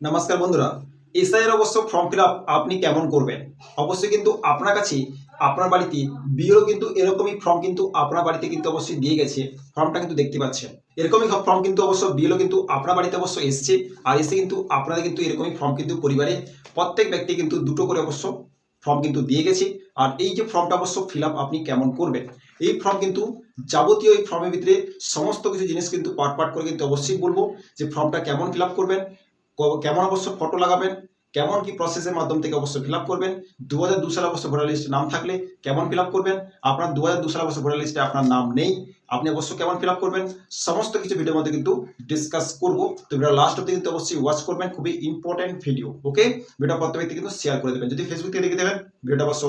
নমস্কার বন্ধুরা এসআইয়ের অবশ্য ফর্ম ফিল আপ আপনি কেমন করবেন? অবশ্যই কিন্তু আপনার কাছে আপনার বাড়িতে বিয়েরও কিন্তু এরকমই ফর্ম কিন্তু আপনার বাড়িতে কিন্তু অবশ্যই দিয়ে গেছে। ফর্মটা কিন্তু দেখতে পাচ্ছেন। এরকমই ফর্ম কিন্তু অবশ্য বিয়েরও কিন্তু আপনার বাড়িতে অবশ্য এসছে আর এসে কিন্তু আপনাদের কিন্তু এরকমই ফর্ম কিন্তু পরিবারে প্রত্যেক ব্যক্তি কিন্তু দুটো করে অবশ্য ফর্ম কিন্তু দিয়ে গেছে। আর এই যে ফর্মটা অবশ্য ফিল আপ আপনি কেমন করবেন? এই ফর্ম কিন্তু যাবতীয় এই ফর্মের ভিতরে সমস্ত কিছু জিনিস কিন্তু পার্ট পার্ট করে কিন্তু অবশ্যই বলব যে ফর্মটা কেমন ফিল আপ করবেন। কেমন অবশ্য ফটো লাগাবেন, কেমন কি প্রসেসের মাধ্যম থেকে অবশ্য ফিল আপ করবেন দু হাজার দু সালে অবশ্য ভোটার লিস্টে নাম থাকলে কেমন ফিল আপ করবেন, আপনার দু হাজার দু সালে অবশ্য ভোটার লিস্টে আপনার নাম নেই, আপনি অবশ্য কেমন ফিল আপ করবেন, সমস্ত কিছু ভিডিওর মধ্যে কিন্তু ডিসকাস করব। তো ভিডিও লাস্ট অব্দি কিন্তু অবশ্যই ওয়াচ করবেন, খুবই ইম্পর্টেন্ট ভিডিও ওকে ভিডিও প্রত্যেক ব্যক্তি কিন্তু শেয়ার করে দেবেন। যদি ফেসবুক থেকে দেখে দেবেন ভিডিওটা অবশ্য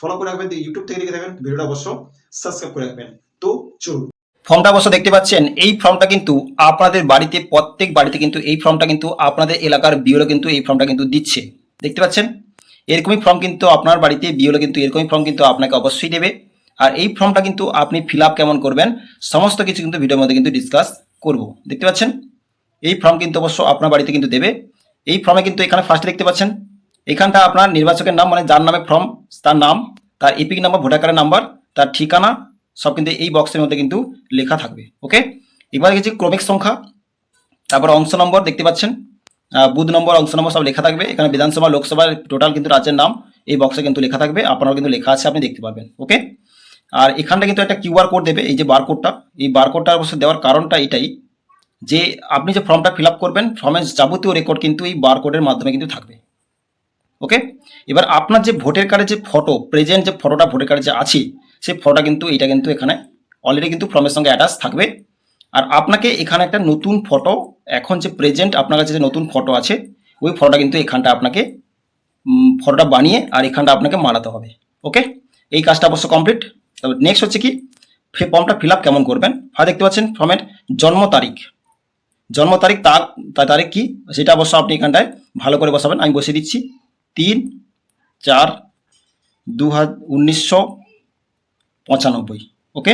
ফলো করে রাখবেন ইউটিউব থেকে দেখে দেবেন ভিডিওটা অবশ্য সাবস্ক্রাইব করে রাখবেন। তো চলুন। ফর্মটা অবশ্য দেখতে পাচ্ছেন, এই ফর্মটা কিন্তু আপনাদের বাড়িতে, প্রত্যেক বাড়িতে কিন্তু এই ফর্মটা কিন্তু আপনাদের এলাকার বিওলো কিন্তু এই ফর্মটা কিন্তু দিচ্ছে। দেখতে পাচ্ছেন? এরকমই ফর্ম কিন্তু আপনার বাড়িতে বিওলো কিন্তু এরকমই ফর্ম কিন্তু আপনাকে অবশ্যই দেবে। আর এই ফর্মটা কিন্তু আপনি ফিল কেমন করবেন, সমস্ত কিছু কিন্তু ভিডিওর মধ্যে কিন্তু ডিসকাস করব। দেখতে পাচ্ছেন? এই ফর্ম কিন্তু অবশ্য আপনার বাড়িতে কিন্তু দেবে। এই ফর্মে কিন্তু এখানে ফার্স্টে দেখতে পাচ্ছেন? এখানটা আপনার নির্বাচকের নাম মানে যার নামে ফর্ম তার নাম, তার ইপিক নাম্বার ভোটার কার্ডের নাম্বার তার ঠিকানা সব কিন্তু এই বক্সের মধ্যে কিন্তু লেখা থাকবে ওকে এবার গেছি ক্রমিক সংখ্যা, তারপর অংশ নম্বর দেখতে পাচ্ছেন বুথ নম্বর, অংশ নম্বর সব লেখা থাকবে, এখানে বিধানসভা, লোকসভার টোটাল কিন্তু রাজ্যের নাম এই বক্সে কিন্তু লেখা থাকবে, আপনারও কিন্তু লেখা আছে, আপনি দেখতে পারবেন ওকে আর এখানটা কিন্তু একটা কিউআর কোড দেবে, এই যে বারকোডটা এই বারকোডটা অবশ্য দেওয়ার কারণটা এটাই যে আপনি যে ফর্মটা ফিল করবেন ফর্মের যাবতীয় রেকর্ড কিন্তু এই বারকোডের মাধ্যমে কিন্তু থাকবে ওকে এবার আপনার যে ভোটার কার্ডের যে ফটো প্রেজেন্ট যে ফটোটা ভোটার কার্ডে যে আছে সেই ফটোটা কিন্তু, এটা কিন্তু এখানে অলরেডি কিন্তু ফর্মের সঙ্গে অ্যাটাচ থাকবে। আর আপনাকে এখানে একটা নতুন ফটো এখন যে প্রেজেন্ট আপনার কাছে যে নতুন ফটো আছে, ওই ফটোটা কিন্তু এখানটা আপনাকে ফটোটা বানিয়ে আর এখানটা আপনাকে মারাতে হবে। ওকে এই কাজটা অবশ্য কমপ্লিট তবে নেক্সট হচ্ছে কি ফর্মটা ফিল আপ কেমন করবেন? হ্যাঁ দেখতে পাচ্ছেন ফর্মের জন্ম তারিখ। জন্ম তারিখ তার তার তারিখ কি? সেটা অবশ্য আপনি এখানটায় ভালো করে বসাবেন। আমি বসিয়ে দিচ্ছি। তিন, চার দু হাজার উনিশশো পঁচানব্বই, ওকে?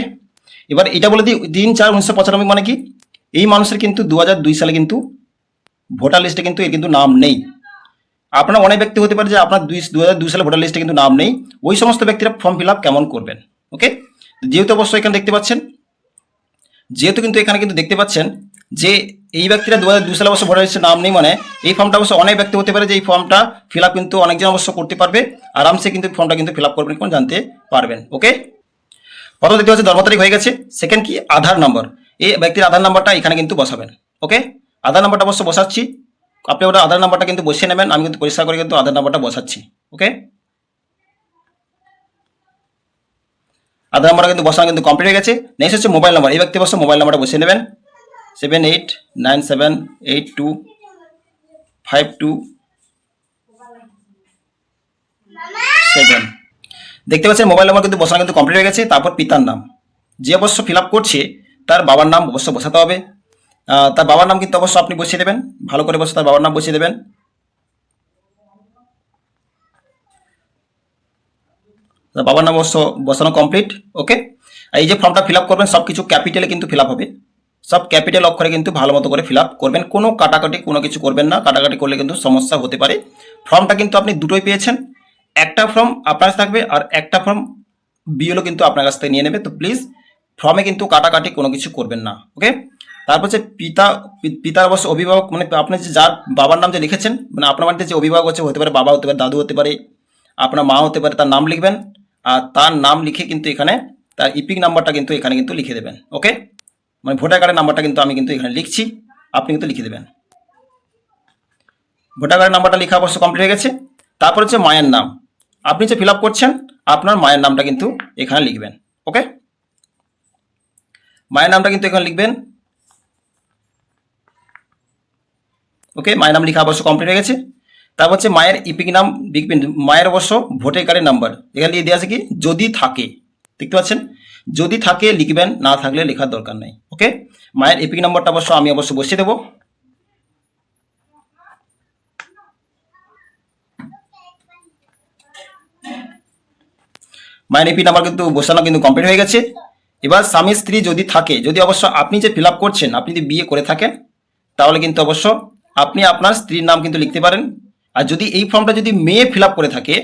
এবার এটা বলে দিই তিন চার উনিশশো পঁচানব্বই মানে কি? এই মানুষের কিন্তু দু দুই সালে কিন্তু ভোটার লিস্টে কিন্তু এর কিন্তু নাম নেই। আপনার অনেক ব্যক্তি হতে পারে যে আপনার দুই দু হাজার দুই সালে ভোটার লিস্টে কিন্তু নাম নেই। ওই সমস্ত ব্যক্তিরা ফর্ম ফিল আপ কেমন করবেন, ওকে? যেহেতু অবশ্যই এখানে দেখতে পাচ্ছেন, যেহেতু কিন্তু এখানে কিন্তু দেখতে পাচ্ছেন যে এই ব্যক্তিরা দু হাজার দুই সালে অবশ্য ভোটার লিস্টে নাম নেই মানে এই ফর্মটা অবশ্য অনেক ব্যক্তি হতে পারে যে এই ফর্মটা ফিল আপ কিন্তু অনেকজন অবশ্য করতে পারবে। আরামসে কিন্তু ফর্মটা কিন্তু ফিল আপ করবেন কোন জানতে পারবেন, ওকে? প্রথম দেখতে পাচ্ছি জন্ম তারিখ হয়ে গেছে। সেকেন্ড কি? আধার নম্বর এই ব্যক্তির আধার নাম্বারটা এখানে কিন্তু বসাবেন। ওকে আধার নাম্বারটা অবশ্য বসাচ্ছি। আপনি ওটা আধার নাম্বারটা কিন্তু বসিয়ে নেবেন। আমি কিন্তু পরিষ্কার করে কিন্তু আধার নাম্বারটা বসাচ্ছি। ওকে আধার নাম্বারটা কিন্তু বসানো কিন্তু কমপ্লিট হয়ে গেছে। নেক্সট হচ্ছে মোবাইল নাম্বার এই ব্যক্তি অবশ্য মোবাইল নাম্বারটা বসিয়ে নেবেন। Seven eight nine seven eight two five two seven দেখতে পাচ্ছেন মোবাইল নাম্বার কিন্তু বসানো কিন্তু কমপ্লিট হয়ে গেছে। তারপর পিতার নাম। যে অবশ্য ফিল করছে, তার বাবার নাম অবশ্য বসাতে হবে। তার বাবার নাম কিন্তু অবশ্য আপনি বসিয়ে দেবেন। ভালো করে বসে তার বাবার নাম বসিয়ে দেবেন। বাবার নাম অবশ্য বসানো কমপ্লিট ওকে এই যে ফর্মটা ফিল করবেন, সব কিছু ক্যাপিটালে কিন্তু ফিল হবে। সব ক্যাপিটাল অক্ষরে কিন্তু ভালো মতো করে ফিল করবেন। কোনো কাটাকাটি কোনো কিছু করবেন না। কাটাকাটি করলে কিন্তু সমস্যা হতে পারে। ফর্মটা কিন্তু আপনি দুটোই পেয়েছেন। একটা ফর্ম আপনার কাছে থাকবে আর একটা ফর্ম বিএলও কিন্তু আপনার কাছ থেকে নিয়ে নেবে। তো প্লিজ ফর্মে কিন্তু কাটাকাটি কোনো কিছু করবেন না ওকে তারপর হচ্ছে পিতা, পিতার অবশ্য অভিভাবক মানে আপনি যে যার বাবার নাম যে লিখেছেন মানে আপনার বাড়িতে যে অভিভাবক আছে হতে পারে বাবা, হতে পারে দাদু, হতে পারে আপনার মা, হতে পারে তার নাম লিখবেন। আর তার নাম লিখে কিন্তু এখানে তার ইপিক নাম্বারটা কিন্তু এখানে কিন্তু লিখে দেবেন ওকে মানে ভোটার কার্ডের নাম্বারটা কিন্তু আমি কিন্তু এখানে লিখছি, আপনি কিন্তু লিখে দেবেন। ভোটার কার্ডের নাম্বারটা লেখা অবশ্য কমপ্লিট হয়ে গেছে। তারপর হচ্ছে মায়ের নাম। আপনি যে ফিল করছেন, আপনার মায়ের নামটা কিন্তু এখানে লিখবেন, ওকে? মায়ের নামটা কিন্তু এখানে লিখবেন, ওকে? মায়ের নাম লেখা অবশ্য কমপ্লিট হয়ে গেছে। তারপর হচ্ছে মায়ের ইপিক নাম লিখবেন, মায়ের অবশ্য ভোটার কার্ডের নাম্বার, এখানে দিয়ে দেওয়া আছে কি? যদি থাকে, দেখতে পাচ্ছেন? যদি থাকে, লিখবেন, না থাকলে লেখার দরকার নেই, ওকে? মায়ের এপিক নাম্বারটা অবশ্য আমি অবশ্য বসিয়ে দেবো। মায়ের এপি নাম্বার কিন্তু বসানো কিন্তু কমপ্লিট হয়ে গেছে। এবার স্বামী স্ত্রী যদি থাকে, যদি অবশ্য আপনি যে ফিল করছেন, আপনি যদি বিয়ে করে থাকেন, তাহলে কিন্তু অবশ্য আপনি আপনার স্ত্রীর নাম কিন্তু লিখতে পারেন। আর যদি এই ফর্মটা যদি মেয়ে ফিল করে থাকে,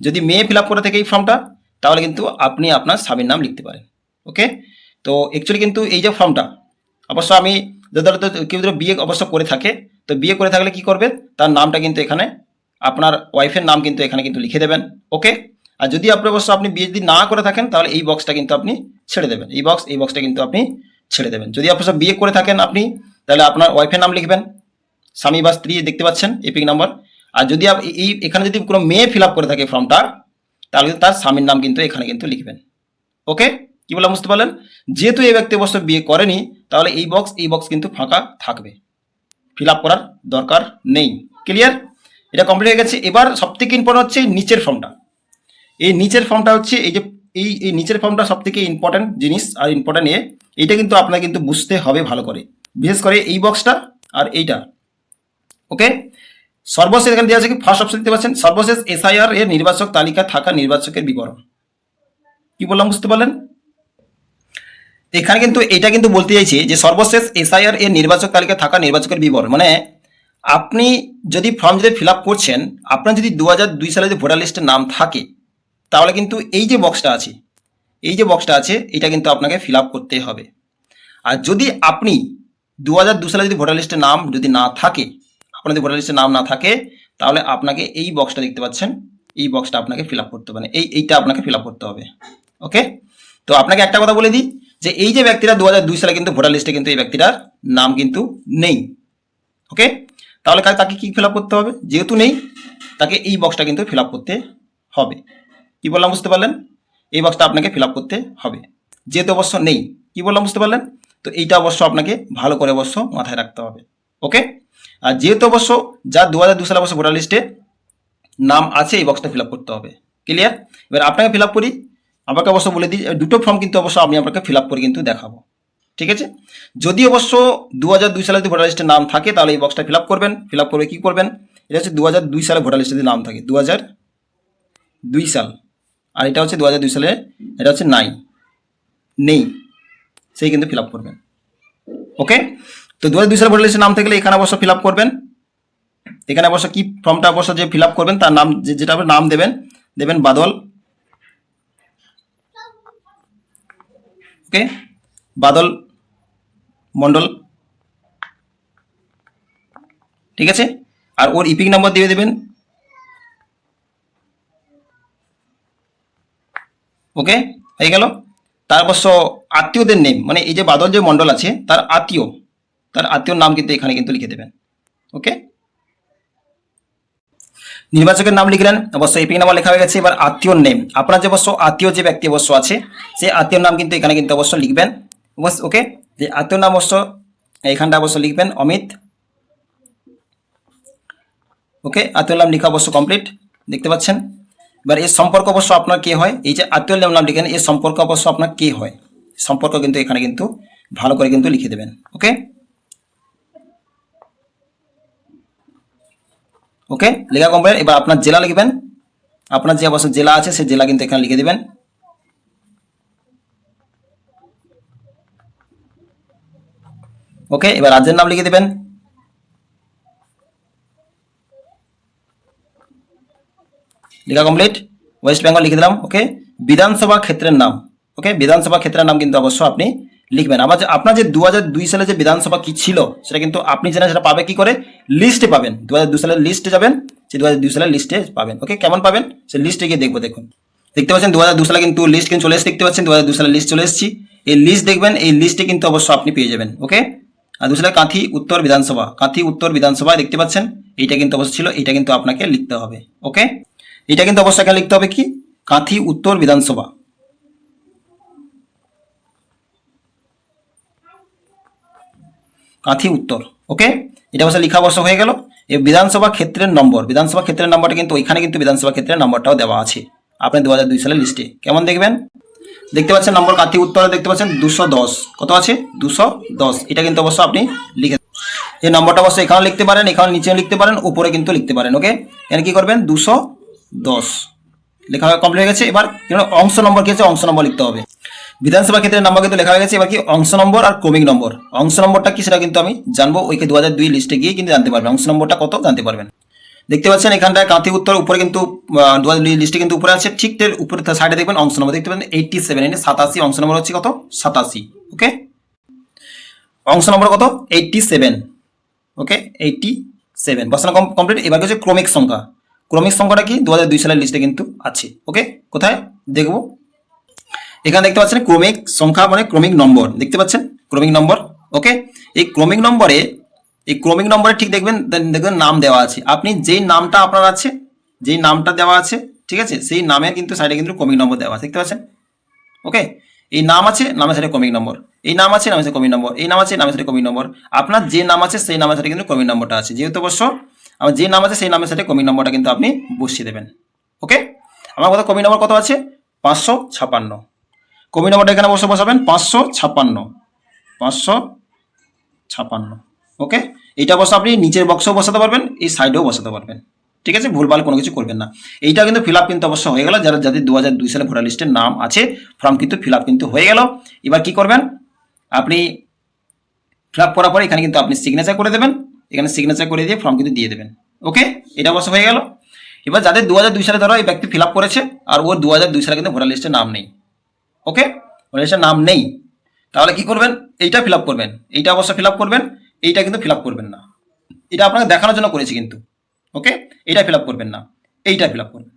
যদি মেয়ে ফিল করে থাকে এই ফর্মটা তাহলে কিন্তু আপনি আপনার স্বামীর নাম লিখতে পারেন। ওকে? তো অ্যাকচুয়ালি কিন্তু এই যে ফর্মটা অবশ্য আমি যদি কেউ ধরো বিয়ে অবশ্য করে থাকে, তো বিয়ে করে থাকলে কি করবে? তার নামটা কিন্তু এখানে আপনার ওয়াইফের নাম কিন্তু এখানে কিন্তু লিখে দেবেন। ওকে? আর যদি আপনি অবশ্য আপনি বিয়ে যদি না করে থাকেন, তাহলে এই বক্সটা কিন্তু আপনি ছেড়ে দেবেন। এই বক্স এই বক্সটা কিন্তু আপনি ছেড়ে দেবেন। যদি অবশ্য বিয়ে করে থাকেন আপনি, তাহলে আপনার ওয়াইফের নাম লিখবেন। স্বামী বা স্ত্রী দেখতে পাচ্ছেন এপিক নাম্বার আর যদি আপ- এই এখানে যদি কোনো মেয়ে ফিল করে থাকে ফর্মটা তাহলে তার স্বামীর নাম কিন্তু এখানে কিন্তু লিখবেন। ওকে কি বললাম, বুঝতে পারলেন? যেহেতু এই ব্যক্তি অবশ্য বিয়ে করেনি, তাহলে এই বক্স এই বক্স কিন্তু ফাঁকা থাকবে। ফিল আপ করার দরকার নেই। ক্লিয়ার এটা কমপ্লিট হয়ে গেছে। এবার সব থেকে ইম্পর্টেন্ট হচ্ছে নিচের ফর্মটা এই নিচের ফর্মটা হচ্ছে এই যে, এই এই নিচের ফর্মটা সব থেকে ইম্পর্টেন্ট জিনিস আর ইম্পর্টেন্ট এ, এইটা কিন্তু আপনাকে কিন্তু বুঝতে হবে ভালো করে। বিশেষ করে এই বক্সটা আর এইটা। ওকে সর্বশেষ এখানে দেওয়া আছে কি ফার্স্ট অপশন দেখতে পাচ্ছেন, সর্বশেষ এসআইআর এর নির্বাচক তালিকা থাকা নির্বাচকের বিবরণ। কি বললাম, বুঝতে পারলেন? এখানে কিন্তু এটা কিন্তু বলতে চাইছে যে সর্বশেষ এসআইআর এর নির্বাচক তালিকা থাকা নির্বাচকের বিবরণ। মানে আপনি যদি ফর্ম যদি ফিল আপ করছেন, আপনার যদি দু সালে যদি ভোটার লিস্টের নাম থাকে তাহলে কিন্তু এই যে বক্সটা আছে, এই যে বক্সটা আছে, এটা কিন্তু আপনাকে ফিল আপ করতে হবে। আর যদি আপনি দু হাজার দু সালে যদি ভোটার লিস্টের নাম যদি না থাকে আপনার যদি ভোটার লিস্টের নাম না থাকে, তাহলে আপনাকে এই বক্সটা দেখতে পাচ্ছেন, এই বক্সটা আপনাকে ফিল আপ করতে হবে এই, এইটা আপনাকে ফিল আপ করতে হবে। ওকে তো আপনাকে একটা কথা বলে দিই, যে এই যে ব্যক্তিরা দু দুই সালে কিন্তু ভোটার লিস্টে কিন্তু এই ব্যক্তিটার নাম কিন্তু নেই। ওকে তাহলে তাকে কি ফিল করতে হবে? যেহেতু নেই, তাকে এই বক্সটা কিন্তু ফিল করতে হবে। কি বললাম বুঝতে পারলেন? এই বক্সটা আপনাকে ফিল করতে হবে। যেহেতু অবশ্য নেই, কি বললাম বুঝতে পারলেন? তো এইটা অবশ্য আপনাকে ভালো করে অবশ্য মাথায় রাখতে হবে। ওকে আর যেহেতু অবশ্য যা দু হাজার দু সালে অবশ্য ভোটার লিস্টে নাম আছে, এই বক্সটা ফিল করতে হবে। ক্লিয়ার এবার আপনাকে ফিল করি। আমাকে অবশ্য বলে দিই দুটো ফর্ম কিন্তু অবশ্য আমি আপনাকে ফিল করে কিন্তু দেখাবো। ঠিক আছে? যদি অবশ্য দু হাজার দুই সালে যদি ভোটার লিস্টের নাম থাকে, তাহলে এই বক্সটা ফিল করবেন। ফিল করে কী করবেন? এটা হচ্ছে দু হাজার দুই সালে ভোটার লিস্টে যদি নাম থাকে দু হাজার দুই সাল। আর এটা হচ্ছে দু হাজার দুই সালে, এটা হচ্ছে নাই। নেই। সেই কিন্তু ফিল আপ করবেন। ওকে তো দু হাজার দুই সালে ভোটার লিস্টের নাম থাকলে এখানে অবশ্য ফিল আপ করবেন। এখানে অবশ্য কি ফর্মটা অবশ্য যে ফিল আপ করবেন, তার নাম যেটা নাম দেবেন দেবেন বাদল। ওকে বাদল মণ্ডল। ঠিক আছে? আর ওর ইপিক নাম্বার দিয়ে দেবেন। ওকে? হয়ে গেল? তারপর আত্মীয়দের নেম মানে এই যে বাদল যে মণ্ডল আছে, তার আত্মীয়, তার আত্মীয়র নাম কিন্তু এখানে কিন্তু লিখে দেবেন, ওকে? নির্বাচকের নাম লিখলেন অবশ্য এপিক নাম্বার লেখা হয়ে গেছে, এবার আত্মীয়র নেম আপনার যে অবশ্য আত্মীয় যে ব্যক্তি অবশ্য আছে, সেই আত্মীয়র নাম কিন্তু এখানে কিন্তু অবশ্য লিখবেন, অবশ্য, ওকে? যে আত্মীয়র নাম অবশ্য এখানটা অবশ্য লিখবেন, অমিত, ওকে? আত্মীয় নাম লেখা অবশ্য কমপ্লিট দেখতে পাচ্ছেন? এবার এর সম্পর্ক অবশ্য আপনার কে হয়? এই যে আত্মীয় নাম লিখেন এর সম্পর্ক অবশ্য আপনার কে হয়? সম্পর্ক কিন্তু এখানে কিন্তু ভালো করে কিন্তু লিখে দেবেন, ওকে? ওকে? লেখা কমপ্লিট এবার আপনার জেলা লিখবেন। আপনার যে অবশ্য জেলা আছে, সেই জেলা কিন্তু এখানে লিখে দেবেন। ওকে? এবার রাজ্যের নাম লিখে দেবেন। লেখা কমপ্লিট ওয়েস্ট বেঙ্গল লিখে দিলাম ওকে বিধানসভা ক্ষেত্রের নাম ওকে বিধানসভা ক্ষেত্রের নাম কিন্তু অবশ্য আপনি লিখবেন। আমার আপনার যে দু সালে যে বিধানসভা কি ছিল, সেটা কিন্তু আপনি জানেন, সেটা পাবে কি করে? লিস্টে পাবেন। দু হাজার দুই সালের লিস্টে যাবেন সে দু হাজার দুই সালের লিস্টে পাবেন ওকে কেমন পাবেন? সে লিস্টে গিয়ে দেখব, দেখুন। দেখতে পাচ্ছেন দু হাজার দু সালে কিন্তু লিস্ট কিন্তু চলে এসে দেখতে পাচ্ছেন দু হাজার দু সালের লিস্ট চলে এসেছি। এই লিস্ট দেখবেন, এই লিস্টে কিন্তু অবশ্য আপনি পেয়ে যাবেন ওকে আর দু সালে কাঁথি উত্তর বিধানসভা, কাঁথি উত্তর বিধানসভায় দেখতে পাচ্ছেন, এইটা কিন্তু অবশ্য ছিল এটা কিন্তু আপনাকে লিখতে হবে ওকে এটা কিন্তু অবশ্যই লিখতে হবে কি? কাঁথি উত্তর বিধানসভা। কাঁথি উত্তর ওকে এটা অবশ্য লিখা অবশ্য হয়ে গেল। এই বিধানসভা ক্ষেত্রের নম্বর, বিধানসভা ক্ষেত্রের নম্বরটা কিন্তু ওইখানে কিন্তু বিধানসভা ক্ষেত্রের নম্বরটাও দেওয়া আছে। আপনি দু হাজার দুই সালের লিস্টে কেমন দেখবেন? দেখতে পাচ্ছেন নম্বর কাঁথি উত্তরে দেখতে পাচ্ছেন দুশো দশ। কত আছে? দুশো দশ। এটা কিন্তু অবশ্য আপনি লিখে এই নম্বরটা অবশ্য এখানে লিখতে পারেন এখানে নিচে লিখতে পারেন, উপরে কিন্তু লিখতে পারেন ওকে এখানে কি করবেন? দুশো দশ। লেখা কমপ্লিট হয়ে গেছে। এবার অংশ নম্বর কি আছে? অংশ নম্বর লিখতে হবে। বিধানসভা ক্ষেত্রের নাম্বার কিন্তু লেখা হয়ে গেছে। এবার কি অংশ নম্বর আর ক্রমিক নম্বর। অংশ নম্বরটা কি সেটা কিন্তু আমি জানব। ওইকে দু হাজার দুই লিস্টে গিয়ে কিন্তু জানতে পারবেন। অংশ নম্বরটা কত জানতে পারবেন। দেখতে পাচ্ছেন এখানটায় কাঁথি উত্তর উপরে কিন্তু দু হাজার দুই লিস্টে কিন্তু উপরে আছে। ঠিক উপরে সাইডে দেখবেন অংশ নম্বর। দেখতে পাবেন এইটটি সেভেন এনে সাতাশি। অংশ নম্বর হচ্ছে কত? সাতাশি। ওকে অংশ নম্বর কত? Eighty seven okay eighty seven বসানো কমপ্লিট এবার হচ্ছে ক্রমিক সংখ্যা। ক্রমিক সংখ্যাটা কি? দু হাজার দুই সালের লিস্টে কিন্তু আছে। ওকে কোথায়? দেখব। এখানে দেখতে পাচ্ছেন ক্রমিক সংখ্যা মানে ক্রমিক নম্বর। দেখতে পাচ্ছেন? ক্রমিক নম্বর। ওকে এই ক্রমিক নম্বরে, এই ক্রমিক নম্বরে ঠিক দেখবেন দেখবেন নাম দেওয়া আছে। আপনি যেই নামটা আপনার আছে, যেই নামটা দেওয়া আছে, ঠিক আছে? সেই নামের কিন্তু সাইডে কিন্তু ক্রমিক নম্বর দেওয়া আছে। দেখতে পাচ্ছেন? ওকে এই নাম আছে, নামের সাথে ক্রমিক নম্বর। এই নাম আছে, নামের সাথে ক্রমিক নম্বর। এই নাম আছে, নামের সাথে ক্রমিক নম্বর। আপনার যে নাম আছে, সেই নামের সাথে কিন্তু ক্রমিক নম্বরটা আছে। যেহেতু অবশ্য আমার যে নাম আছে সেই নামের সাথে ক্রমিক নম্বরটা কিন্তু আপনি বসিয়ে দেবেন। ওকে আমার কথা ক্রমিক নম্বর কত আছে? পাঁচশো ছাপান্ন ক্রমিক নম্বরটা এখানে বসে বসাবেন, পাঁচশো ছাপান্ন পাঁচশো ছাপান্ন ওকে এইটা অবশ্য আপনি নিচের বক্সেও বসাতে পারবেন, এই সাইডেও বসাতে পারবেন। ঠিক আছে? ভুলভাল কোনো কিছু করবেন না। এইটা কিন্তু ফিল আপ কিন্তু অবশ্য হয়ে গেল। যারা যাদের দু হাজার দুই সালে ভোটার লিস্টের নাম আছে ফর্ম কিন্তু ফিল আপ কিন্তু হয়ে গেল। এবার কি করবেন? আপনি ফিল আপ করার পরে এখানে কিন্তু আপনি সিগনেচার করে দেবেন। এখানে সিগনেচার করে দিয়ে ফর্ম কিন্তু দিয়ে দেবেন। ওকে এটা অবশ্য হয়ে গেল। এবার যাদের দু হাজার দুই সালে ধরো এই ব্যক্তি ফিল আপ করেছে, আর ওর দু হাজার দুই সালে কিন্তু ভোটার লিস্টে নাম নেই। ওকে ভোটার লিস্টে নাম নেই। তাহলে কি করবেন? এইটা ফিল আপ করবেন। এইটা অবশ্য ফিল আপ করবেন। এইটা কিন্তু ফিল আপ করবেন না। এটা আপনাকে দেখানোর জন্য করেছি কিন্তু। ওকে এটা ফিল আপ করবেন না। এইটা ফিল আপ করবেন।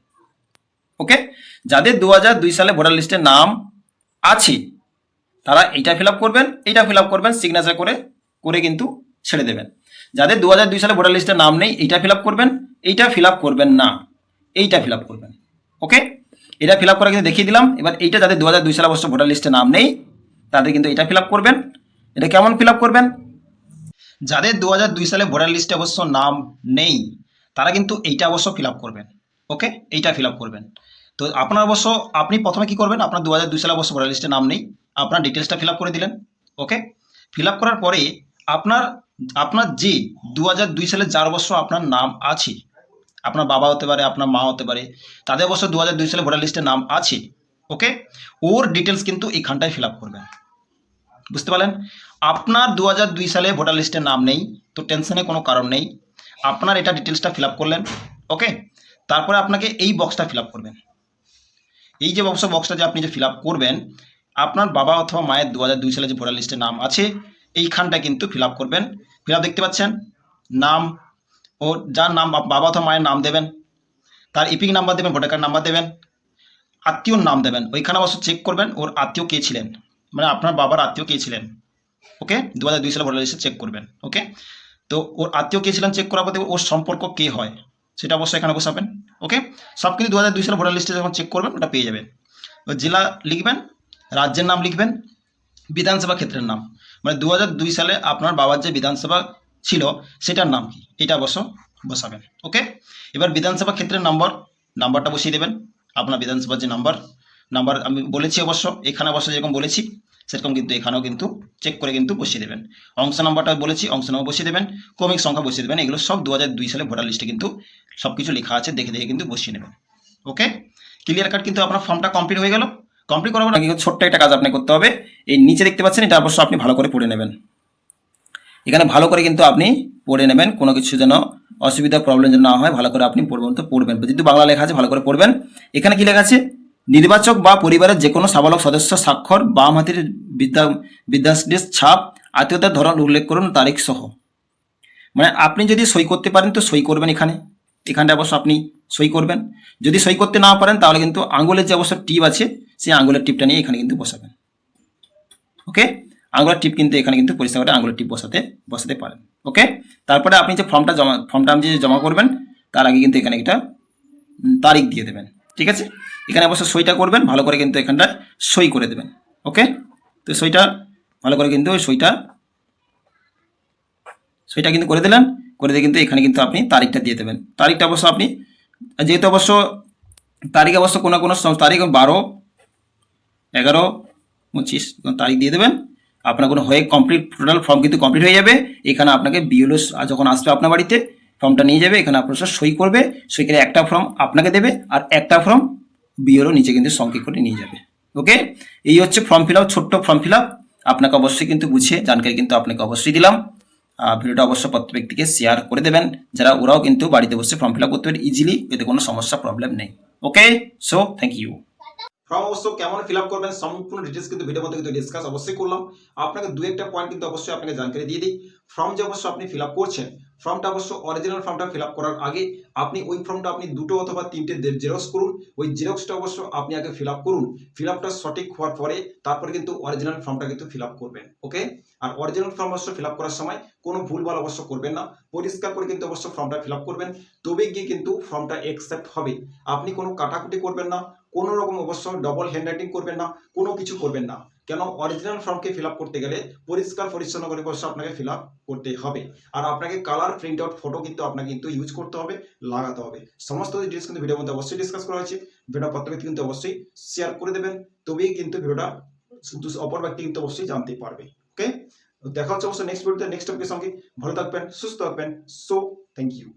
ওকে যাদের দু হাজার দুই সালে ভোটার লিস্টে নাম আছে, তারা এইটা ফিল আপ করবেন, এইটা ফিল আপ করবেন সিগনেচার করে করে কিন্তু ছেড়ে দেবেন। যাদের দু হাজার দুই সালে ভোটার লিস্টে নাম নেই এইটা ফিল করবেন এইটা ফিল করবেন না এইটা ফিল করবেন ওকে এটা ফিল আপ করে কিন্তু দেখিয়ে দিলাম এবার এইটা যাদের দু হাজার দুই সালে অবশ্য ভোটার লিস্টে নাম নেই তাদের কিন্তু এটা ফিল করবেন এটা কেমন ফিল করবেন যাদের দু দুই সালে ভোটার লিস্টে অবশ্য নাম নেই তারা কিন্তু এইটা অবশ্য ফিল করবেন ওকে এইটা ফিল করবেন তো আপনার অবশ্য আপনি প্রথমে কি করবেন আপনার দু হাজার দুই সালে অবশ্য ভোটার লিস্টে নাম নেই আপনার ডিটেলসটা ফিল করে দিলেন ওকে ফিল করার পরে আপনার আপনার যে দু হাজার দুই সালে যার অবশ্য আপনার নাম আছে, আপনার বাবা হতে পারে, আপনার মা হতে পারে, তাদের অবশ্য দু হাজার দুই সালে ভোটার লিস্টে নাম আছে, ওকে? ওর ডিটেলস কিন্তু এইখানটায় ফিল আপ করবেন। বুঝতে পারলেন? আপনার দু দুই সালে ভোটার লিস্টে নাম নেই, তো টেনশনে কোনো কারণ নেই। আপনার এটা ডিটেলসটা ফিল আপ করলেন, ওকে? তারপরে আপনাকে এই বক্সটা ফিল আপ করবেন। এই যে বক্স বক্সটা যে আপনি যে ফিল আপ করবেন, আপনার বাবা অথবা মায়ের দু দুই সালে যে ভোটার লিস্টে নাম আছে এইখানটা কিন্তু ফিল করবেন। ফিল দেখতে পাচ্ছেন? নাম ও যার নাম বাবা অথবা মায়ের নাম দেবেন। তার ইপিক নাম্বার দেবেন, ভোটার কার্ড নাম্বার দেবেন। আত্মীয়র নাম দেবেন। ওইখানে অবশ্য চেক করবেন ওর আত্মীয় কে ছিলেন। মানে আপনার বাবার আত্মীয় কে ছিলেন। ওকে দু হাজার দুই সালে ভোটার লিস্টে চেক করবেন। ওকে তো ওর আত্মীয় কে ছিলেন চেক করার পর ওর সম্পর্ক কে হয়? সেটা অবশ্যই এখানে বসাবেন। ওকে সব কিছু দু হাজার দুই সালে ভোটার লিস্টে যখন চেক করবেন, ওটা পেয়ে যাবেন। জেলা লিখবেন, রাজ্যের নাম লিখবেন বিধানসভা ক্ষেত্রের নাম। মানে দু হাজার দুই সালে আপনার বাবার যে বিধানসভা ছিল, সেটার নাম কি? এটা অবশ্য বসাবেন, ওকে? এবার বিধানসভা ক্ষেত্রের নম্বর, নাম্বারটা বসিয়ে দেবেন। আপনার বিধানসভার যে নাম্বার নাম্বার আমি বলেছি অবশ্য, এখানে অবশ্য যেরকম বলেছি, সেরকম কিন্তু এখানেও কিন্তু চেক করে কিন্তু বসিয়ে দেবেন। অংশ নাম্বারটা বলেছি, অংশ নাম্বার বসিয়ে দেবেন, ক্রমিক সংখ্যা বসিয়ে দেবেন, এগুলো সব দু হাজার দুই সালে ভোটার লিস্টে কিন্তু সব কিছু লেখা আছে, দেখে দেখে কিন্তু বসিয়ে নেবেন, ওকে? ক্লিয়ার কাট কিন্তু আপনার ফর্মটা কমপ্লিট হয়ে গেল। কমপ্লিট করার আগে ছোট্ট একটা কাজ আপনি করতে হবে। এই নিচে দেখতে পাচ্ছেন, এটা অবশ্য আপনি ভালো করে পড়ে নেবেন। এখানে ভালো করে কিন্তু আপনি পড়ে নেবেন, কোনো কিছু যেন অসুবিধা প্রবলেম যেন না হয়, ভালো করে আপনি পড়বেন তো পড়বেন। যেহেতু বাংলা লেখা আছে, ভালো করে পড়বেন। এখানে কি লেখা আছে? নির্বাচক বা পরিবারের যে কোনো সাবালক সদস্য স্বাক্ষর, বাম হাতের বিদ্যা বিদ্যাশ্রীর ছাপ, আত্মীয়তার ধরন উল্লেখ করুন, তারিখ সহ। মানে আপনি যদি সই করতে পারেন, তো সই করবেন এখানে। এখানটা অবশ্য আপনি সই করবেন। যদি সই করতে না পারেন, তাহলে কিন্তু আঙ্গুলের যে অবশ্য টিপ আছে সেই আঙ্গুলের টিপটা নিয়ে এখানে কিন্তু বসাবেন। ওকে আঙ্গুলের টিপ কিন্তু এখানে কিন্তু পরিষ্কার করে আঙ্গুলের টিপ বসাতে বসাতে পারেন। ওকে তারপরে আপনি যে ফর্মটা জমা ফর্মটা আপনি যে জমা করবেন, তার আগে কিন্তু এখানে একটা তারিখ দিয়ে দেবেন। ঠিক আছে? এখানে অবশ্য সইটা করবেন, ভালো করে কিন্তু এখানটা সই করে দেবেন। ওকে তো সইটা, ভালো করে কিন্তু ওই সইটা সইটা কিন্তু করে দিলেন, করে দিয়ে কিন্তু এখানে কিন্তু আপনি তারিখটা দিয়ে দেবেন। তারিখটা অবশ্য আপনি, যেহেতু অবশ্য তারিখ অবশ্য কোনো কোনো তারিখ বারো এগারো, পঁচিশ তারিখ দিয়ে দেবেন। আপনার কোনো হয়ে কমপ্লিট টোটাল ফর্ম কিন্তু কমপ্লিট হয়ে যাবে। এখানে আপনাকে বিএলও যখন আসবে আপনার বাড়িতে ফর্মটা নিয়ে যাবে। এখানে আপনার সই করবে। সই করে একটা ফর্ম আপনাকে দেবে আর একটা ফর্ম বিএলও নিচে কিন্তু সংকেত করে নিয়ে যাবে। ওকে এই হচ্ছে ফর্ম ফিল আপ ছোট্ট ফর্ম ফিল আপ আপনাকে অবশ্যই কিন্তু বুঝিয়ে জানকারি কিন্তু আপনাকে অবশ্যই দিলাম। ভিডিওটা অবশ্যই প্রত্যেক ব্যক্তিকে শেয়ার করে দেবেন। যারা, ওরাও কিন্তু বাড়িতে বসে ফর্ম ফিল আপ করতে পারে ইজিলি এতে কোনো সমস্যা প্রবলেম নেই। Okay so thank you form অবশ্য কেমন ফিল আপ করবেন, সম্পূর্ণ ডিটেলস কিন্তু ভিডিওর মধ্যে কিন্তু ডিসকাস অবশ্যই করলাম। আপনাকে দু একটা পয়েন্ট কিন্তু অবশ্যই আপনাকে জানকারি দিয়ে দিই। ফর্ম যে অবশ্য আপনি ফিল আপ করছেন ফর্মটা অবশ্য অরিজিনাল ফর্মটা ফিল আপ করার আগে আপনি ওই ফর্মটা আপনি দুটো অথবা তিনটে জেরক্স করুন। ওই জেরক্সটা অবশ্য আপনি আগে ফিল করুন। ফিল সঠিক হওয়ার পরে তারপরে কিন্তু অরিজিনাল ফর্মটা কিন্তু ফিল করবেন ওকে আর অরিজিনাল ফর্ম অবশ্য ফিল করার সময় কোনো ভুলভাল অবশ্য করবেন না। পরিষ্কার করে কিন্তু অবশ্য ফর্মটা ফিল করবেন। তবে গিয়ে কিন্তু ফর্মটা অ্যাকসেপ্ট হবে। আপনি কোনো কাটাকুটি করবেন না। কোনো রকম অবশ্য ডবল হ্যান্ড রাইটিং করবেন না। কোনো কিছু করবেন না। কেন অরিজিনাল ফর্মকে ফিল করতে গেলে পরিষ্কার, পরিচ্ছন্ন করে অবশ্য আপনাকে ফিল করতে হবে। আর আপনাকে কালার প্রিন্ট আউট ফটো কিন্তু আপনাকে কিন্তু ইউজ করতে হবে, লাগাতে হবে। সমস্ত ডিটেলস কিন্তু ভিডিওর মধ্যে অবশ্যই ডিসকাস করা হয়েছে। ভিডিও প্রত্যেকে কিন্তু অবশ্যই শেয়ার করে দেবেন। তবেই কিন্তু ভিডিওটা অপর ব্যক্তি কিন্তু অবশ্যই জানতে পারবে। ওকে দেখা হচ্ছে অবশ্যই নেক্সট ভিডিওতে নেক্সট টপিকের সঙ্গে। ভালো থাকবেন, সুস্থ থাকবেন। So thank you